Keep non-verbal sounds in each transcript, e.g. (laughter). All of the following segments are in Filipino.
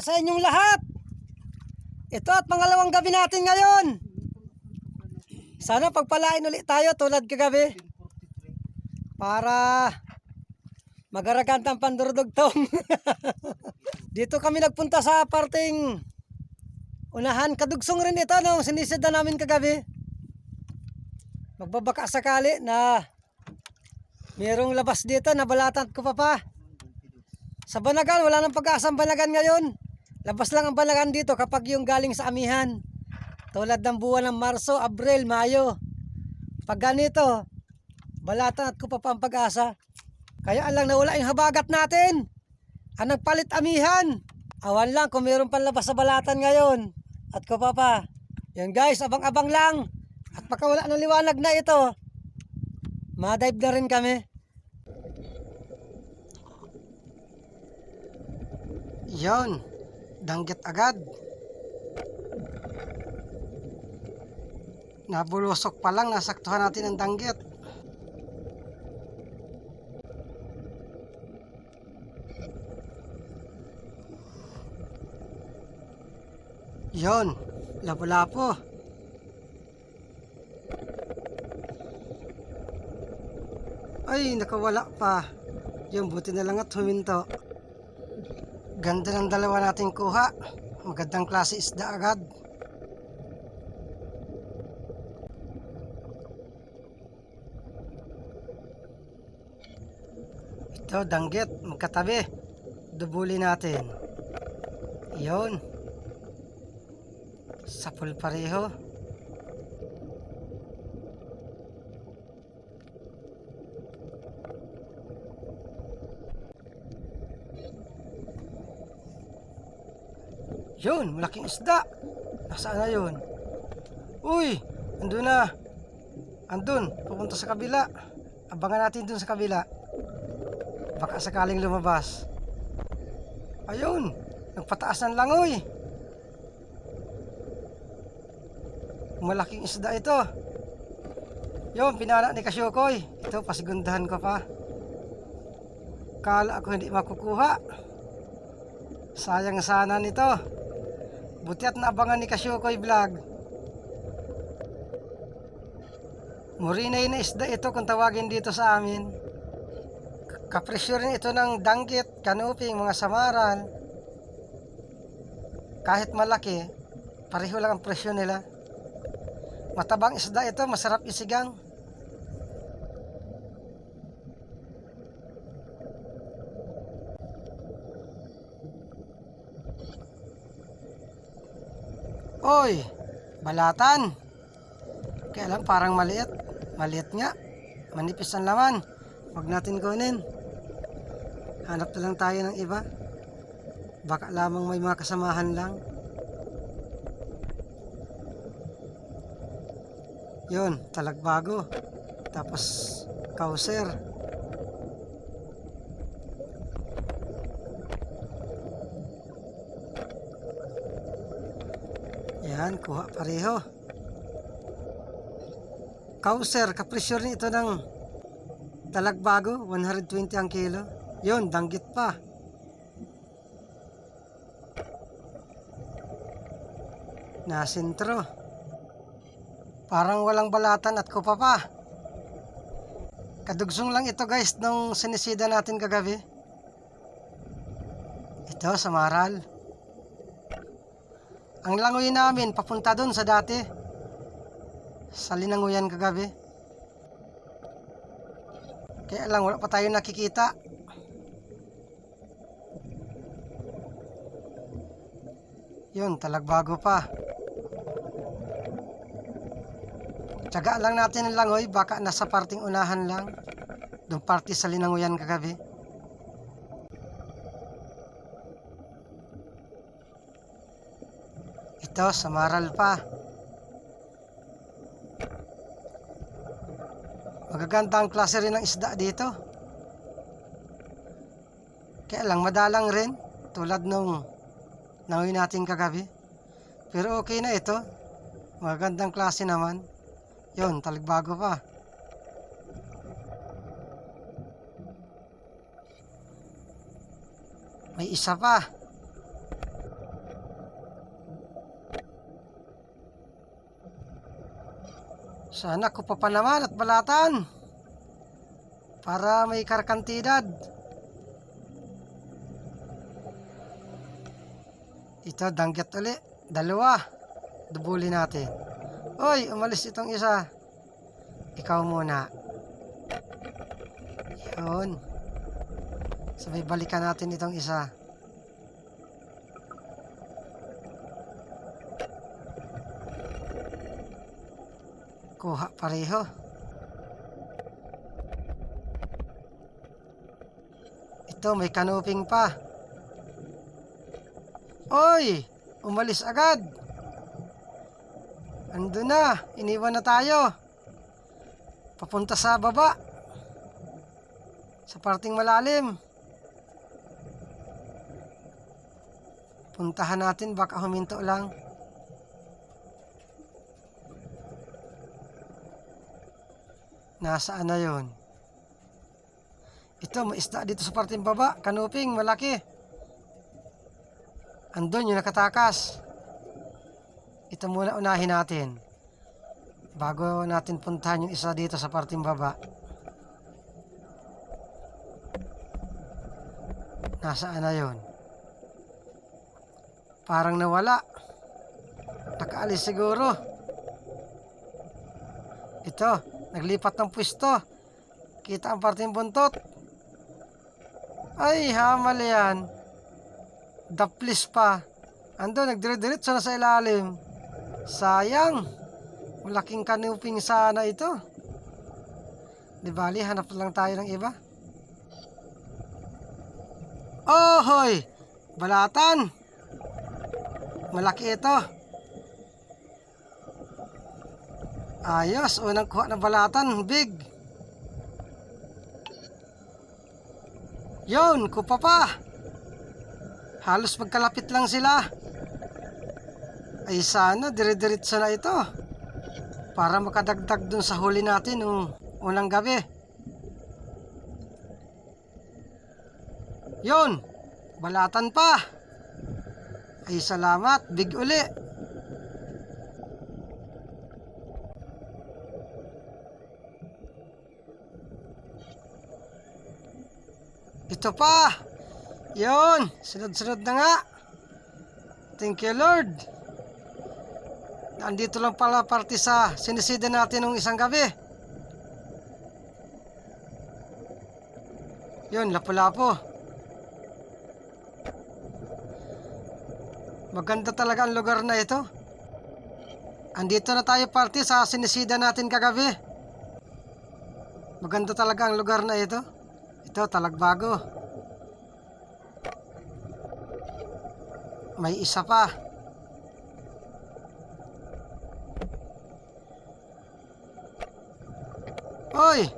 sa inyong lahat. Ito at pangalawang gabi natin ngayon. Sana pagpalain uli tayo tulad kagabi. Para magaragantang pandurudugtong. (laughs) Dito kami nagpunta sa parting unahan. Kadugsong rin ito nung sinisida namin kagabi. Magbabaka sakali na mayroong labas dito na balatan ko pa pa. Sa Banagan, wala nang pag-asang Banagan ngayon. Labas lang ang Banagan dito kapag yung galing sa amihan. Tulad ng buwan ng Marso, Abril, Mayo. Pag ganito, balatan at kupa pa ang pag-asa. Kaya alang nawala yung habagat natin. Ang nagpalit amihan. Awan lang kung mayroon pang labas sa balatan ngayon. At kupa pa. Yan guys, abang-abang lang. At baka wala ng liwanag na ito. Madive na rin kami. Yon, danggit agad. Nabulusok pa lang, nasaktuhan natin ang danggit. Yon, lapo-lapo. Ay, nakawala pa. Yung buti na lang at huminto. Ganda ng dalawa nating kuha. Magandang klase isda agad. Ito, danggit. Magkatabi. Dubuli natin. Iyon. Sapul pareho. Yun, malaking isda. Nasaan na yun? Uy, andun na. Andun, pupunta sa kabila. Abangan natin dun sa kabila. Baka sakaling lumabas. Ayun, nagpataas ng langoy. Malaking isda ito. Yun, pinana ni Kasyukoy. Ito, pasigundahan ko pa. Kala ako hindi makukuha. Sayang sana nito. Buti at naabangan ni Kasyukoy vlog. Murinay na isda ito kung tawagin dito sa amin. Kapresyo rin ito ng danggit, kanuping, mga samaran. Kahit malaki, pareho lang ang presyo nila. Matabang isda ito, masarap isigang. Oy, balatan. Kaya lang parang maliit. Maliit nga. Manipis ang laman. Huwag natin kunin. Hanap na lang tayo ng iba. Baka lamang may mga kasamahan lang. Yun, talagbago. Tapos, kauser. Yan, kuha pareho. Kauser, kapresyo rin ito ng talagbago, 120 ang kilo. Yun, danggit pa. Nasintro. Parang walang balatan at kupa pa. Kadugsong lang ito guys nung sinisida natin kagabi. Ito sa Maral. Ang langoy namin papunta doon sa dati. Sa linanguyan kagabi. Kaya lang wala pa tayo nakikita. Yun, talagbago pa. Tsaga lang natin ang langoy, baka nasa parting unahan lang. Doon party sa linanguyan kagabi. Ito, sa maral pa. Magaganda ang klase rin ng isda dito. Kaya lang madalang rin, tulad nung nangoy natin kagabi. Pero okay na ito. Magagandang klase naman. Yun, taligbago pa. May isa pa. Sana ko pa pa naman at balatan. Para may karkantidad. Ito, danggit uli. Dalawa. Dubuli natin. Oy, umalis itong isa. Ikaw muna. Yun. Sabay balikan natin itong isa. Kuha pareho. Ito, may kanuping pa. Oy! Umalis agad. Ando na. Iniwan na tayo. Papunta sa baba. Sa parting malalim. Puntahan natin. Baka huminto lang. Nasaan na yon? Ito, may isda dito sa parting baba. Kanuping, malaki. Andun yung nakatakas. Ito muna unahin natin. Bago natin puntahan yung isa dito sa parting baba. Nasaan na yon? Parang nawala. Nakaalis siguro. Ito, naglipat ng pwesto. Kita ang parting buntot. Ay, hamal yan. Daplis pa. Ando, nagdire-diretso na sa ilalim. Sayang. Malaking kanuping sana ito. Di bali, hanap lang tayo ng iba. Oh, hoy! Balatan! Malaki ito. Ayos, unang kuha ng balatan. Big. Yon, kupa pa. Halos magkalapit lang sila. Ay sana, dire-diretso na ito. Para makadagdag dun sa huli natin nung unang gabi. Yon, balatan pa. Ay salamat, big uli. Ito pa. Yon, sunod-sunod na nga. Thank you Lord. Nandito lang pala parte sa sinisida natin nung isang gabi. Yun, lapu-lapo. Maganda talaga ang lugar na ito. Andito na tayo parte sa sinisida natin kagabi. Maganda talaga ang lugar na ito. Ito, talagbago. May isa pa. Hoy!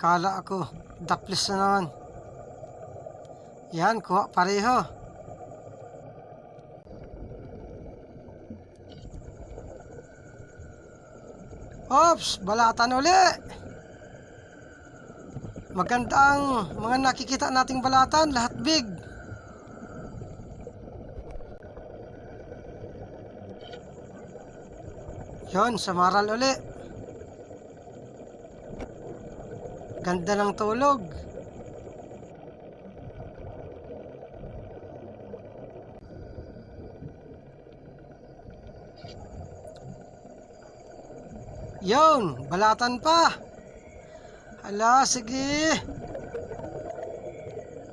Kala ako, daplis na naman. Yan, kuha pareho. Ops, balatan uli. Maganda ang mga nakikita nating balatan, lahat big. Yon, samaral uli. Ganda ng tulog. Yon, balatan pa. Hala, sige.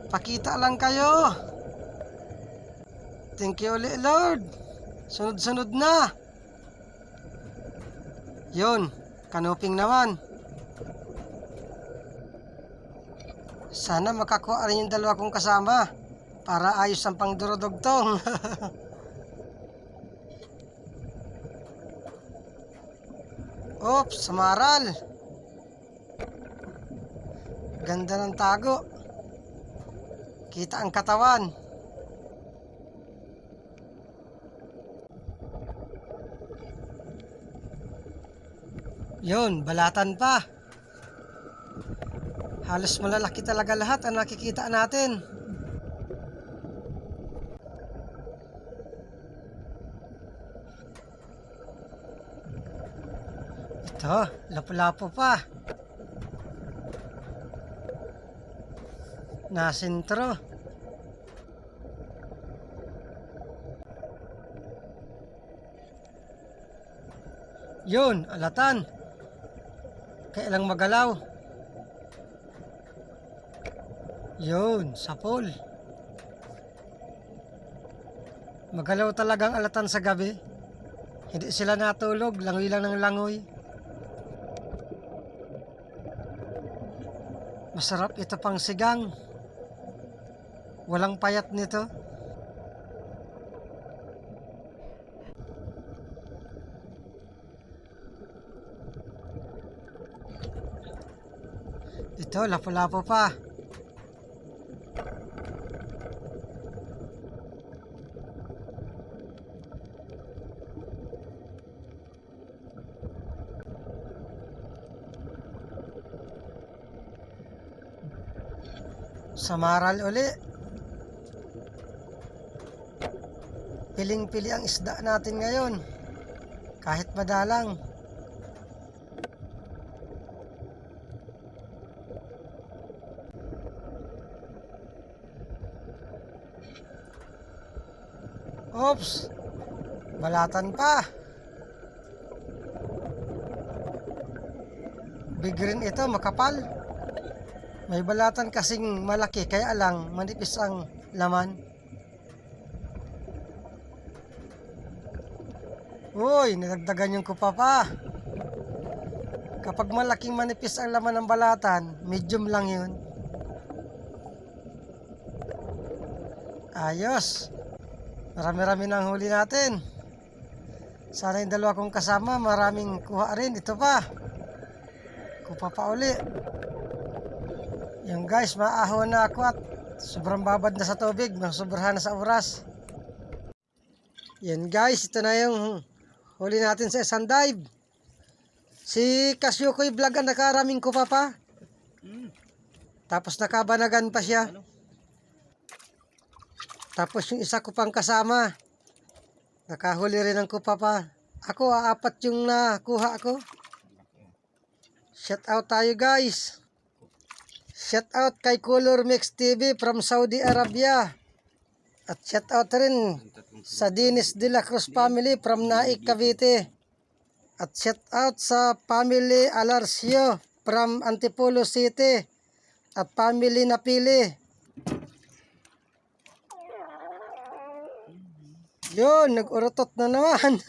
Pakita lang kayo. Thank you ulit, Lord. Sunod-sunod na. Yon, kanuping naman. Sana makakuha rin yung dalawa kong kasama para ayos ang pangdurodogtong. (laughs) Oops, samaral. Ganda ng tago. Kita ang katawan. Yun, balatan pa. Halos malalaki talaga lahat ang nakikita natin. Ito, lapu-lapu pa. Nasintro. Yun, alatan. Kailang magalaw. Yun, sapol. Magalaw talagang alatan sa gabi. Hindi sila natulog, langoy lang ng langoy. Masarap ito pang sigang. Walang payat nito. Ito, lapo-lapo pa. Samaral uli. Piling-pili ang isda natin ngayon. Kahit madalang. Oops. Balatan pa. Big green ito, makapal. May balatan kasing malaki kaya lang manipis ang laman. Uy, nadagdagan yung kupa pa. Kapag malaking manipis ang laman ng balatan, medium lang yun. Ayos. Marami-rami na huli natin. Sana yung dalawa kong kasama, maraming kuha rin. Ito pa. Kupa pa uli. Yung guys, maahon na ako at sobrang babad na sa tubig, masubrahan na sa oras. Yan guys, ito na yung huli natin sa isang dive. Si Kasyukoy vlog ang nakaraming ko pa pa. Tapos nakabanagan pa siya. Tapos yung isa ko pang kasama. Nakahuli rin ang kupa pa. Ako, apat yung nakuha ko. Shout out tayo guys. Shout out kay Color Mix TV from Saudi Arabia. At shout out rin sa Dinis de la Cruz family from Naik, Cavite. At shout out sa family Alarcio from Antipolo City. At family Napili. Yun, nag-urutot na naman.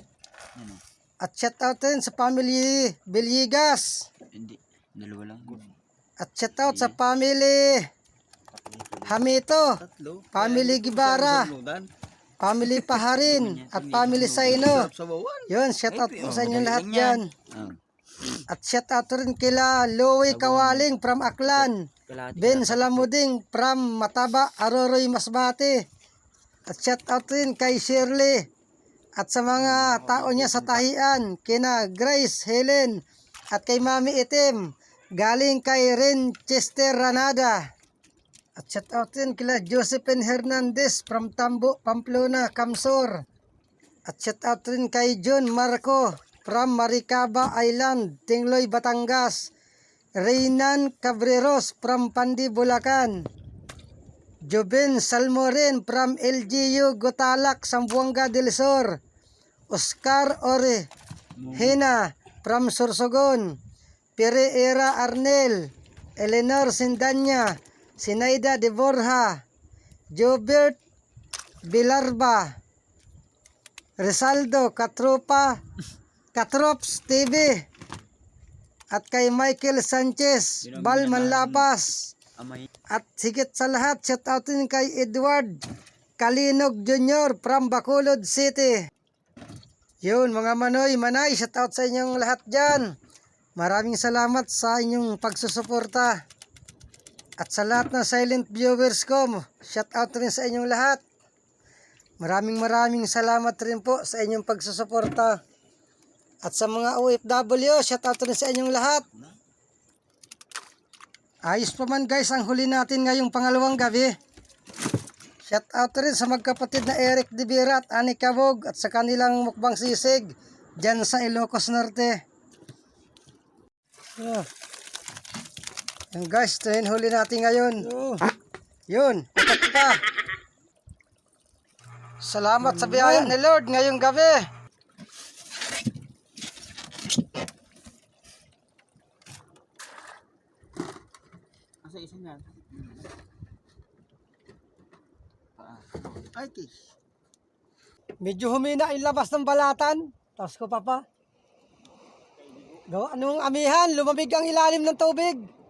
(laughs) At shout out rin sa family Bilyigas. Hindi. Dalawa lang. At shout out sa family Hamito, family Gibara, family Paharin, (laughs) at family Saino. Yun, shout out po sa inyong lahat dyan. Ah. At shout out rin kila Louie Kawaling from Aklan, Ben Salamuding from Mataba, Aroroy, Masbate. At shout out rin kay Shirley at sa mga tao niya sa tahian, kina Grace, Helen, at kay Mami Itim, galing kay Renchester Ranada. At shout out rin kila Josephine Hernandez from Tambo, Pamplona, Kamsor. At shout out rin kay John Marco from Maricaba Island, Tingloy, Batangas. Reynan Cabreros from Pandi, Bulacan. Joben Salmoren from LGU Gotalak, Sambuanga del Sur. Oscar Ore Hena from Sorsogon. Pereira Arnel. Eleanor Sindanya. Sinaida de Borja. Jobert Bilarba. Resaldo Katropa. Katrops TV. At kay Michael Sanchez. Balman Lapas. Amay. At higit sa lahat, shout out din kay Edward Kalinog Jr. from Bacolod City. Yun mga manoy, manay, shout out sa inyong lahat dyan. Maraming salamat sa inyong pagsusuporta. At sa lahat ng silent viewers ko, shout out rin sa inyong lahat. Maraming maraming salamat rin po sa inyong pagsusuporta. At sa mga OFW, shout out rin sa inyong lahat. Ayos pa man guys ang huli natin ngayong pangalawang gabi. Shout out rin sa magkapatid na Eric De Vera at Ani Cabog at sa kanilang mukbang sisig dyan sa Ilocos Norte. Yeah. Yan guys, ito yung huli natin ngayon. Yun, ikat pa. Salamat sa biyaya ni Lord ngayong gabi. Asa isa na? Ay, kis. Medyo humina yung labas ng balatan. Tapos ko pa pa. Gawa nung amihan, lumamig ang ilalim ng tubig.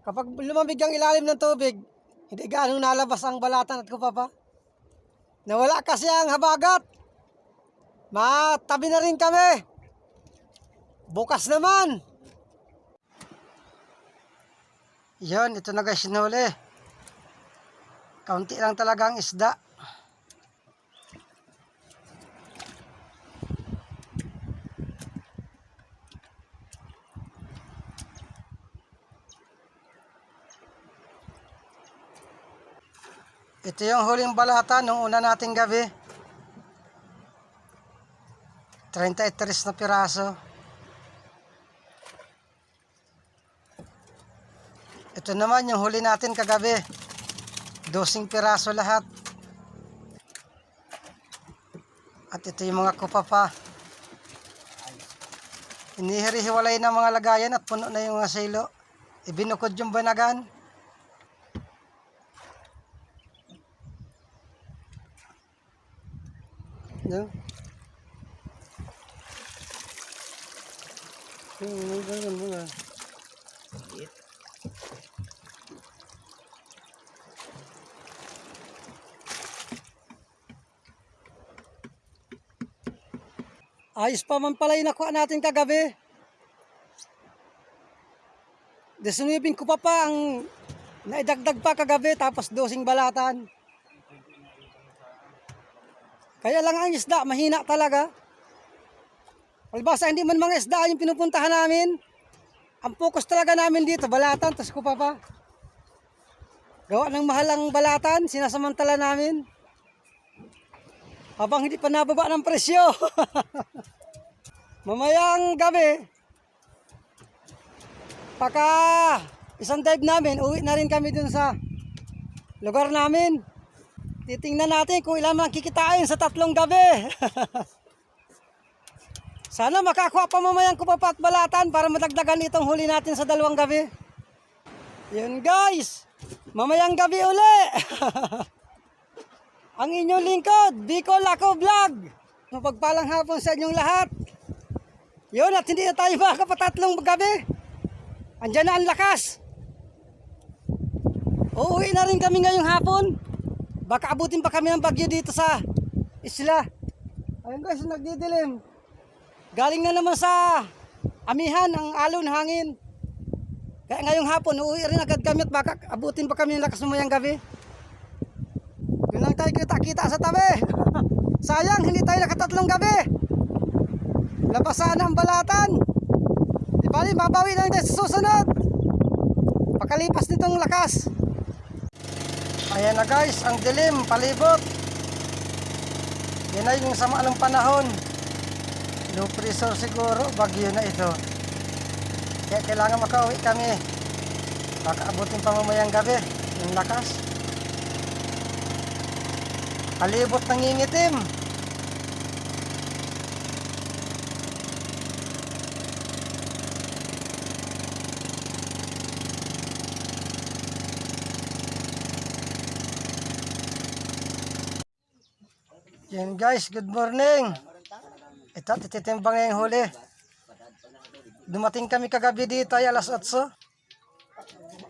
Kapag lumamig ang ilalim ng tubig, hindi gaano nalabas ang balatan at kupapa. Nawala kasi ang habagat. Matabi na rin kami. Bukas naman. Yan, ito na guys, sinuli. Kaunti lang talaga ang isda. Ito yung huling balata nung una nating gabi. 33 na piraso. Ito naman yung huli natin kagabi. Dosing piraso lahat. At ito yung mga kupa pa. Inihiri-hiwalay ng mga lagayan at puno na yung mga silo. Ibinukod yung banagan. No? Yung ganun mo nga. Ayos pa man pala yung nakuha natin kagabi. Desunibin ko pa pa ang naidagdag pa kagabi tapos dosing balatan. Kaya lang ang isda, mahina talaga. Palbasa, hindi man mga isda yung pinupuntahan namin. Ang focus talaga namin dito, balatan, tas ko pa pa. Gawa ng mahalang balatan, sinasamantala namin. Habang hindi pa nababa ng presyo. (laughs) Mamayang gabi, pagka isang dive namin, uwi na rin kami dun sa lugar namin. Titingnan natin kung ilan man kikitain sa tatlong gabi. (laughs) Sana makakuha pa mamayang kupapat balatan para madagdagan itong huli natin sa dalawang gabi. Yun guys, mamayang gabi uli. (laughs) Ang inyong lingkod, Bicol Ako Vlog. Mapagpalang hapon sa inyong lahat. Yun at hindi na tayo makakapatatlong gabi. Andyan na ang lakas. Uuwi na rin kami ngayong hapon. Baka abutin pa kami ng bagyo dito sa isla. Ayun guys, nagdidilim. Galing na naman sa amihan ang alon hangin. Kaya ngayong hapon, uuwi rin agad kami at baka abutin pa kami ng lakas mamayang gabi. Yun lang tayo kita-kita sa tabi. (laughs) Sayang, hindi tayo nakatatlong gabi. Labasan ang balatan. Di bali, mabawi lang tayo sa susunod. Pakalipas nitong lakas. Ayan na guys, ang dilim, palibot. Yan na yung sama ng panahon. Low pressure siguro, bagyo na ito. Kaya kailangan makauwi kami. Baka abutin pa mamayang gabi, yung lakas. Palibot nangingitim. Yan guys, good morning. Ito, tititimbang yung huli. Dumating kami kagabi dito ay alas 8.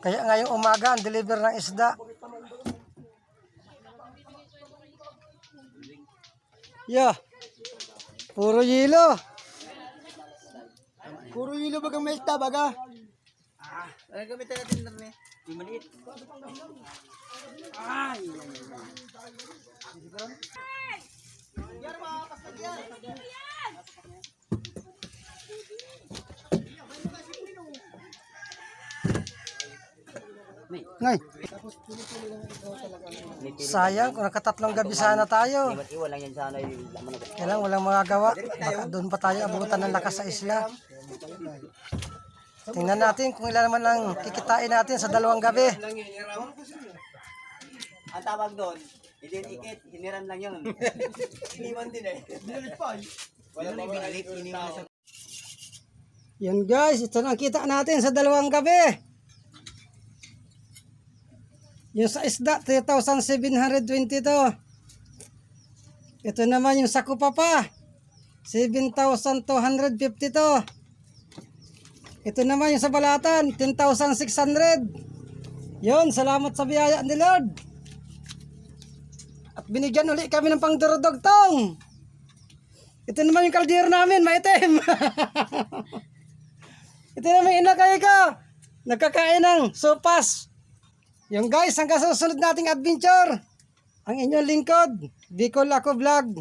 Kaya ngayong umaga ang deliver ng isda. Yeah. Puro yelo. Puro yelo bagang may isda baga. Ay, gamitin natin na rin. Yung maliit. Ay! Ngay. Sayang kung nakatatlong gabi sana tayo. Ba't iwan lang yan sana yung laman na Kailang walang magagawa. Baka doon pa tayo abutan ng lakas sa isla. Tingnan natin kung ilan naman ang kikitain natin sa dalawang gabi. Ang tawag doon, hindi ikit, hiniram lang yun. (laughs) Iniwan din eh. Binilit pa eh. Wala nang binilit, iniwan sa Yan guys, ito na ang kita natin sa dalawang gabi. Yung sa isda, 3,720 to. Ito naman yung sa kupapa, 7,250 to. Ito naman yung sa balatan, 10,600. Yun, salamat sa biyaya ni Lord. Binigyan uli kami ng pangdurudog tong. Ito naman yung kaldero namin, maitim. (laughs) Ito naman inakay ka. Nagkakain ng sopas. Yung guys, hanggang sa susunod nating adventure. Ang inyong lingkod, Bicol Ako Vlog.